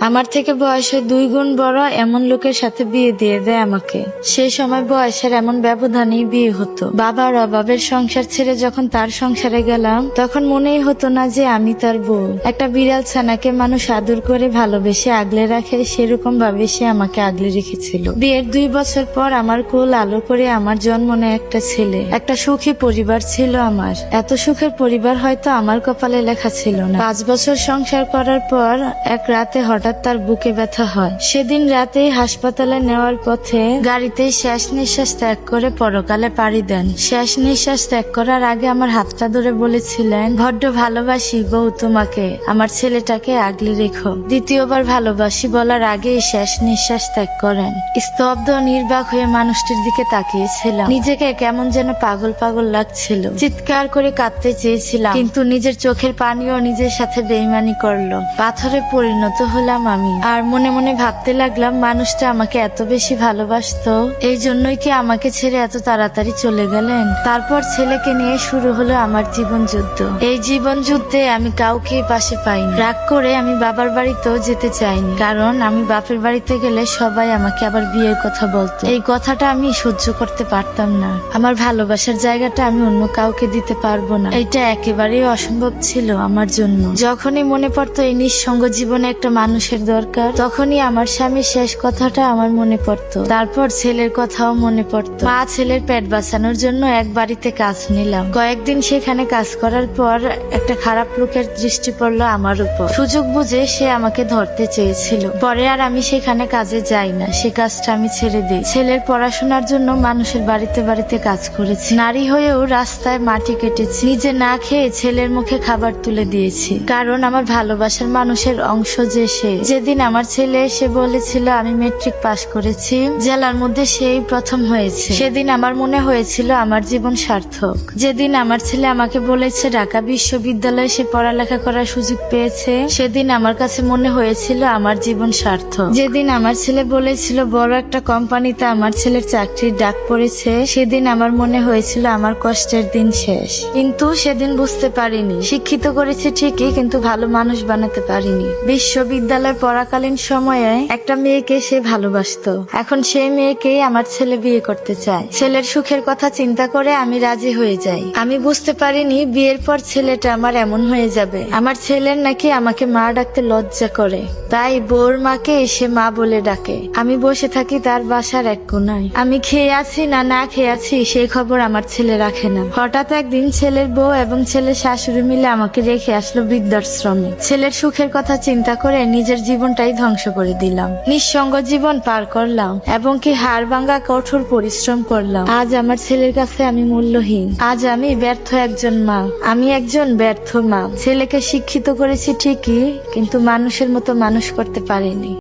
আমার থেকে বয়সে দুই গুণ বড় এমন লোকের সাথে বিয়ে দিয়ে দেয় আমাকে। সে সময় বয়সের এমন ব্যবধানেই বিয়ে হতো। বাবার অভাবের সংসার ছেড়ে যখন তার সংসারে গেলাম, তখন মনেই হতো না যে আমি তার বউ। একটা বিড়াল ছানাকে মানুষ আদর করে ভালোবেসে আগলে রাখে সেরকম ভাবে সে আমাকে আগলে রেখেছিল। বিয়ের দুই বছর পর আমার কোল আলো করে আমার জন্ম নেয় একটা ছেলে। একটা সুখী পরিবার ছিল আমার। এত সুখের পরিবার হয়তো আমার কপালে লেখা ছিল না। পাঁচ বছর সংসার করার পর এক রাতে হঠাৎ তার বুকে ব্যথা হয়। সেদিন রাতেই হাসপাতালে নেওয়ার পথে গাড়িতে শেষ নিঃশ্বাস ত্যাগ করে পরকালে পাড়ি দেন। শেষ নিঃশ্বাস ত্যাগ করার আগে আমার হাতটা ধরে বলেছিলেন বড্ড ভালোবাসি বউ তোমাকে, আমার ছেলেটাকে আগলে রেখো। দ্বিতীয়বার ভালোবাসি বলার আগে শেষ নিঃশ্বাস ত্যাগ করেন। স্তব্ধ, নির্বাক হয়ে মানুষটির দিকে তাকিয়েছিলাম। নিজেকে কেমন যেন পাগল পাগল লাগছিল। চিৎকার করে কাঁদতে চেয়েছিলাম, কিন্তু নিজের চোখের পানিও নিজের সাথে বেইমানি করল। পাথরে পরিণত হলাম আমি। আর মনে মনে ভাবতে লাগলাম, মানুষটা আমাকে এত বেশি ভালোবাসতো, এই জন্যই কি আমাকে ছেড়ে এত তাড়াতাড়ি চলে গেলেন? তারপর ছেলেকে নিয়ে শুরু হলো আমার জীবন যুদ্ধ। এই জীবন যুদ্ধে আমি কাউকে পাশে পাইনি। রাগ করে আমি বাবার বাড়িতেও যেতে চাইনি। কারণ আমি বাপের বাড়িতে গেলে সবাই আমাকে আবার বিয়ের কথা বলতো। এই কথাটা আমি সহ্য করতে পারতাম না। আমার ভালোবাসার জায়গাটা আমি অন্য কাউকে দিতে পারব না। এটা একেবারেই অসম্ভব ছিল আমার জন্য। যখনই মনে পড়তো এই নিঃসঙ্গ জীবনে একটা মানুষের দরকার। তখনই আমার স্বামীর শেষ কথাটা আমার মনে পড়তো। তারপর ছেলের কথাও মনে পড়তো। মা ছেলের পেট বাঁচানোর জন্য এক বাড়িতে কাজ নিলাম। কয়েকদিন সেখানে কাজ করার পর একটা খারাপ লোকের দৃষ্টি পড়ল আমার উপর। সুযোগ বুঝে সে আমাকে ধরতে চেয়েছিল। পরে আর আমি সেখানে কাজে যাই না। সে কাজটা আমি ছেড়ে দিই। ছেলের পড়াশোনার জন্য মানুষের বাড়িতে বাড়িতে কাজ করেছি। নারী হয়েও রাস্তায় মাটি কেটেছি। নিজে না খেয়ে ছেলের মুখে খাবার তুলে দিয়েছি। কারণ আমার ভালোবাসার মানুষের অংশ যে সে। যেদিন আমার ছেলে এসে বলেছিল, আমি মেট্রিক পাশ করেছি। জেলার মধ্যে সেই প্রথম হয়েছে। সেদিন আমার মনে হয়েছিল, আমার জীবন সার্থক। যেদিন আমার ছেলে আমাকে বলেছে, ঢাকা বিশ্ববিদ্যালয়ে সে পড়ালেখা করার সুযোগ পেয়েছে। সেদিন আমার কাছে মনে হয়েছিল, আমার জীবন সার্থক। যেদিন আমার ছেলে বলেছিল, বড় একটা কোম্পানিতে আমার ছেলের চাকরির ডাক পড়েছে। সেদিন আমার মনে হয়েছিল, আমার কষ্টের দিন শেষ। কিন্তু সেদিন বুঝতে পারিনি। শিক্ষিত করেছে ঠিকই, কিন্তু ভালো মানুষ বানাতে পারিনি। বিশ্ববিদ্যালয় পড়াকালীন সময়ে একটা মেয়েকে সে ভালোবাসতো। এখন সেই মেয়েকেই আমার ছেলে বিয়ে করতে চায়। ছেলের সুখের কথা চিন্তা করে আমি রাজি হয়ে যাই। আমি বুঝতে পারিনি বিয়ের পর ছেলেটা আমার এমন হয়ে যাবে। আমার ছেলের নাকি আমাকে মা ডাকতে লজ্জা করে। তাই বোর মাকে এসে মা বলে ডাকে। আমি বসে থাকি তার বাসার এক কোনায়। আমি খেয়ে আছি না না খেয়ে আছি সেই খবর আমার ছেলে রাখে না। হঠাৎ একদিন ছেলের বউ এবং ছেলের শাশুড়ি মিলে আমাকে রেখে আসলো বৃদ্ধাশ্রমে। ছেলের সুখের কথা চিন্তা করে নিজের জীবনটাই ধ্বংস করে দিলাম। নিঃসঙ্গ জীবন পার করলাম এবং কি হাড় ভাঙ্গা কঠোর পরিশ্রম করলাম। আজ আমার ছেলের কাছে আমি মূল্যহীন। আজ আমি ব্যর্থ একজন মা। আমি একজন ব্যর্থ মা। ছেলেকে শিক্ষিত করেছি ঠিকই, কিন্তু মানুষের মতো মানুষ করতে পারিনি।